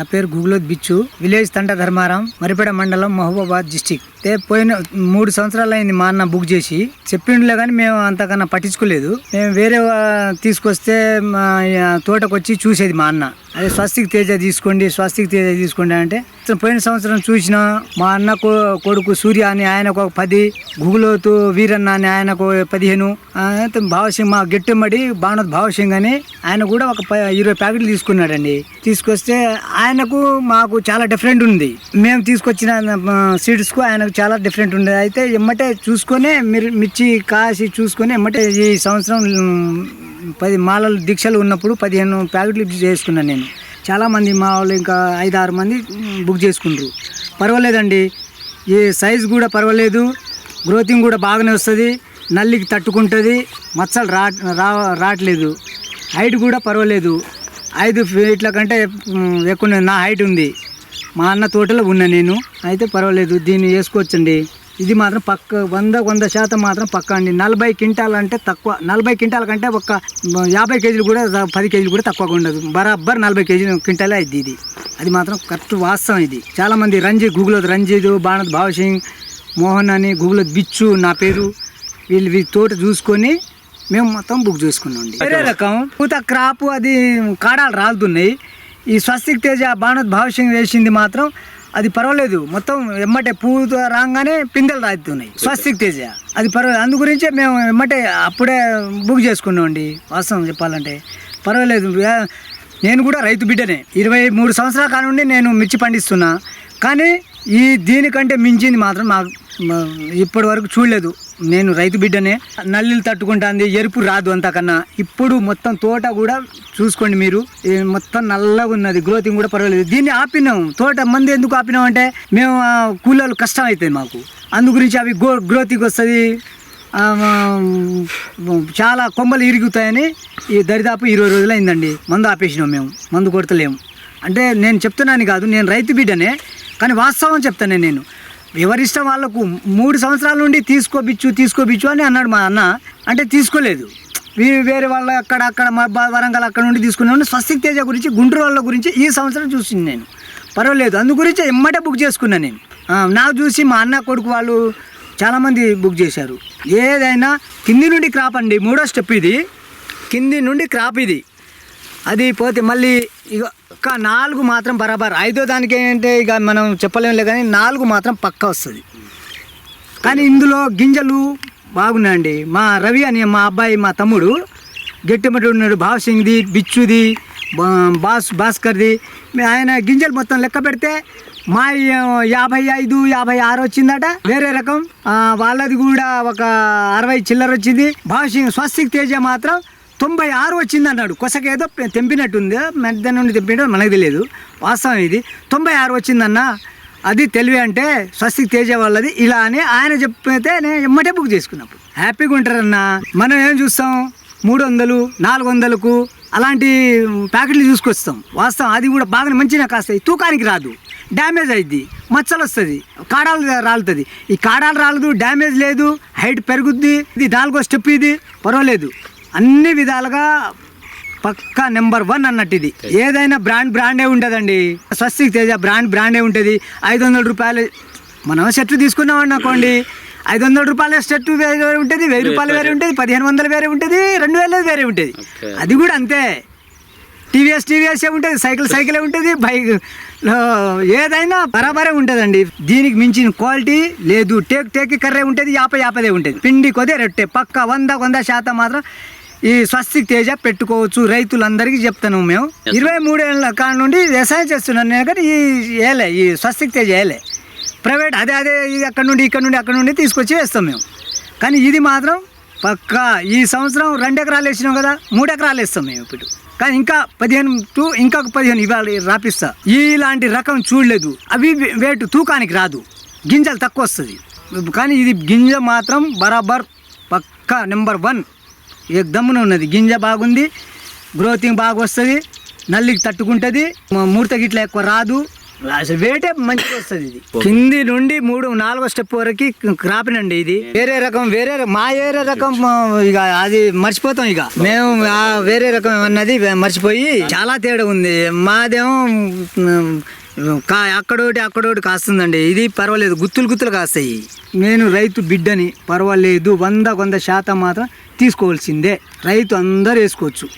నా పేరు గుగులోత్ బిచ్చు విలేజ్ తంట ధర్మారం మరిపేడ మండలం మహబూబాబాద్ డిస్టిక్. అయితే పోయిన మూడు సంవత్సరాలు అయింది మా అన్న బుక్ చేసి. చెప్పిండులే కానీ మేము అంతకన్నా పట్టించుకోలేదు. మేము వేరే తీసుకొస్తే మా తోటకొచ్చి చూసేది మా అన్న. అదే స్వస్తిక్ తేజ తీసుకోండి స్వస్తిక్ తేజ తీసుకోండి అంటే పోయిన సంవత్సరం చూసిన మా అన్న కొడుకు సూర్య అని ఆయనకు ఒక పది గుగులోతు వీరన్న అని ఆయనకు పదిహేను భావసింగ్ మా గెట్టుమ్మడి భావనత్ భావసింగ్ అని ఆయన కూడా ఒక ఇరవై ప్యాకెట్లు తీసుకున్నాడండి. తీసుకొస్తే ఆయనకు మాకు చాలా డిఫరెంట్ ఉంది. మేము తీసుకొచ్చిన సీడ్స్కు ఆయనకు చాలా డిఫరెంట్ ఉండేది అయితే ఎమ్మటే చూసుకొని మిర్ మిర్చి కాసి చూసుకొని ఎమ్మటే ఈ సంవత్సరం పది మాలలు దీక్షలు ఉన్నప్పుడు పదిహేను ప్యాకెట్లు చేసుకున్నాను నేను. చాలామంది మా వాళ్ళు ఇంకా ఐదు ఆరు మంది బుక్ చేసుకుంటారు పర్వాలేదండి. ఈ సైజ్ కూడా పర్వాలేదు. గ్రోతింగ్ కూడా బాగానే వస్తుంది. నల్లికి తట్టుకుంటుంది. మచ్చలు రా రా రావట్లేదు. హైట్ కూడా పర్వాలేదు. ఐదు ఫీట్ల కంటే ఎక్కువ నా హైట్ ఉంది. మా అన్న తోటలో ఉన్నా నేను. అయితే పర్వాలేదు. దీన్ని వేసుకోవచ్చండి. ఇది మాత్రం పక్క వంద వంద శాతం మాత్రం పక్క అండి. నలభై క్వింటాల్ అంటే తక్కువ. నలభై క్వింటాల్ కంటే ఒక యాభై కేజీలు కూడా పది కేజీలు కూడా తక్కువగా ఉండదు. బరాబర్ నలభై కేజీలు క్వింటాలే అయింది ఇది. అది మాత్రం కరెక్ట్ వాస్తవం ఇది. చాలామంది రంజిత్ గూగుల్లో రంజిత్ బాణత్ భావసింగ్ మోహన్ అని గూగుల్ బిచ్చు నా పేరు. వీళ్ళు వీళ్ళ తోట చూసుకొని మేము మొత్తం బుక్ చేసుకున్నాం వేరే రకం పూత క్రాప్ అది కాడాలు రాలుతున్నాయి. ఈ స్వస్తిక్ తేజ బాణత్ భావసింగ్ వేసింది మాత్రం అది పర్వాలేదు. మొత్తం ఎమ్మటే పూతో రాగానే పిందెలు రాలుతున్నాయి స్వస్తిక్ తేజ. అది పర్వాలేదు. అందు గురించే మేము ఎమ్మటే అప్పుడే బుక్ చేసుకున్నామండి. వాస్తవం చెప్పాలంటే. పర్వాలేదు. నేను కూడా రైతు బిడ్డనే. ఇరవై మూడు సంవత్సరాల కాలం నుండి నేను మిర్చి పండిస్తున్నా. కానీ ఈ దీనికంటే మించింది మాత్రం మాకు ఇప్పటి వరకు చూడలేదు. నేను రైతు బిడ్డనే. నల్లిలు తట్టుకుంటుంది ఎరుపు రాదు అంతకన్నా. ఇప్పుడు మొత్తం తోట కూడా చూసుకోండి మీరు. మొత్తం నల్లగా ఉన్నది గ్రోతింగ్ కూడా పర్వాలేదు. దీన్ని ఆపినాం. తోట మంది ఎందుకు ఆపినాం అంటే మేము ఆ, కూలీలు కష్టం అవుతుంది మాకు. అందు గురించి అవి గో గ్రోతింగ్ వస్తుంది. చాలా కొమ్మలు ఇరుగుతాయని ఈ దరిదాపు ఇరవై రోజులు అయిందండి మందు ఆపేసినాం మేము. మందు కొడతలేము. అంటే నేను చెప్తున్నాను కాదు నేను రైతు బిడ్డనే కానీ వాస్తవం చెప్తాను నేను. ఎవరిష్టం వాళ్ళకు మూడు సంవత్సరాల నుండి తీసుకోబిచ్చు తీసుకోబిచ్చు అని అన్నాడు మా అన్న. అంటే తీసుకోలేదు. వేరే వాళ్ళ అక్కడ అక్కడ మా వరంగల్ అక్కడ నుండి తీసుకున్నాను స్వస్తిక్ తేజ గురించి గుంటూరు వాళ్ళ గురించి ఈ సంవత్సరం చూసింది నేను. పర్వాలేదు. అందు గురించి ఎమ్మటే బుక్ చేసుకున్నాను నేను. నాకు చూసి మా అన్న కొడుకు వాళ్ళు చాలామంది బుక్ చేశారు. ఏదైనా కింది నుండి క్రాప్ అండి మూడో స్టెప్ ఇది. కింది నుండి క్రాప్ ఇది. అది పోతే మళ్ళీ ఇక ఒక్క నాలుగు మాత్రం బరాబర్. ఐదో దానికి ఏంటంటే ఇక మనం చెప్పలేములే కానీ నాలుగు మాత్రం పక్క వస్తుంది. కానీ ఇందులో గింజలు బాగున్నాయండి. మా రవి అని మా అబ్బాయి మా తమ్ముడు గట్టిమటి ఉన్నాడు. భావసింగ్ది బిచ్చుది బా- బాస్ భాస్కర్ది. ఆయన గింజలు మొత్తం లెక్క పెడితే మా యాభై ఐదు యాభై ఆరు వచ్చిందట. వేరే రకం. వాళ్ళది కూడా ఒక అరవై చిల్లర వచ్చింది. భావసింగ్ స్వస్తిక్ తేజ మాత్రం తొంభై ఆరు వచ్చింది అన్నాడు కొసకేదో ఏదో తెంపినట్టుంది. మధ్య నుండి తెంపినట్టు మనకు తెలియదు. వాస్తవం ఇది. తొంభై ఆరు వచ్చిందన్న అది తెలివి అంటే స్వస్తిక్ తేజ వాళ్ళది. ఇలా అని ఆయన చెప్పితే నేను ఎమ్మటే బుక్ చేసుకున్నప్పుడు. హ్యాపీగా ఉంటారన్నా. మనం ఏం చూస్తాం? మూడు వందలు నాలుగు వందలకు అలాంటి ప్యాకెట్లు తీసుకొస్తాం. వాస్తవం అది కూడా బాగా మంచిగా కాస్తాయి. తూకానికి రాదు. డ్యామేజ్ అయింది మచ్చలు వస్తుంది. కాడాలు రాలుతుంది. ఈ కాడాలు రాలదు డ్యామేజ్ లేదు హైట్ పెరుగుద్ది. ఇది నాలుగో స్టెప్ ఇది. పర్వాలేదు. అన్ని విధాలుగా పక్కా నెంబర్ వన్ అన్నట్టు ఇది ఏదైనా బ్రాండ్ బ్రాండే ఉంటుందండి. స్వస్తిక్ తేజ బ్రాండ్ బ్రాండే ఉంటుంది. ఐదు వందల రూపాయలు మనం షర్ట్ తీసుకున్నాం అనుకోండి. ఐదు వందల రూపాయల షర్ట్ వేరే ఉంటుంది వెయ్యి రూపాయలు వేరే ఉంటుంది పదిహేను వందలు వేరే ఉంటుంది రెండు వేలు వేరే ఉంటుంది. అది కూడా అంతే. టీవీఎస్ టీవీఎస్ ఉంటుంది సైకిల్ సైకిలే ఉంటుంది బైక్ ఏదైనా బరాబరే ఉంటుందండి. దీనికి మించిన క్వాలిటీ లేదు. టేక్ టేక్ కర్రే ఉంటుంది యాప యాపదే ఉంటుంది. పిండి కొదే రొట్టె. పక్క వంద వంద శాతం మాత్రం ఈ స్వస్తిక్ తేజ పెట్టుకోవచ్చు. రైతులందరికీ చెప్తాను మేము. ఇరవై మూడేళ్ళ కాడ నుండి వ్యవసాయం చేస్తున్నాను నేను కానీ ఈ ఏలే ఈ స్వస్తిక్ తేజ ఏలే. ప్రైవేట్ అదే అదే ఇది అక్కడ నుండి ఇక్కడ నుండి అక్కడ నుండి తీసుకొచ్చి వేస్తాం మేము. కానీ ఇది మాత్రం పక్కా ఈ సంవత్సరం రెండు ఎకరాలు వేసినాం కదా మూడు ఎకరాలు వేస్తాం మేము ఇప్పుడు. కానీ ఇంకా పదిహేను టు ఇంకా పదిహేను ఇవాళ రాపిస్తా. ఇలాంటి రకం చూడలేదు. అవి వేటు తూకానికి రాదు. గింజలు తక్కువ వస్తుంది. కానీ ఇది గింజ మాత్రం బరాబర్ పక్కా నెంబర్ వన్. దమ్మున ఉన్నది. గింజ బాగుంది గ్రోతింగ్ బాగా వస్తుంది నల్లికి తట్టుకుంటుంది మూర్త గిట్ల ఎక్కువ రాదు. అసలు వేటే మంచిగా వస్తుంది ఇది. కింది నుండి మూడు నాలుగో స్టెప్ వరకు క్రాపినండి ఇది. వేరే రకం వేరే మా వేరే రకం ఇక అది మర్చిపోతాం ఇక. మేము వేరే రకం అన్నది మర్చిపోయి చాలా తేడా ఉంది. మాదేమో కా అక్కడోటి అక్కడోటి కాస్తుందండి. ఇది పర్వాలేదు గుత్తులు గుత్తులు కాస్తాయి. నేను రైతు బిడ్డని పర్వాలేదు వంద వంద శాతం మాత్రం తీసుకోవాల్సిందే. రైతు అందరు వేసుకోవచ్చు.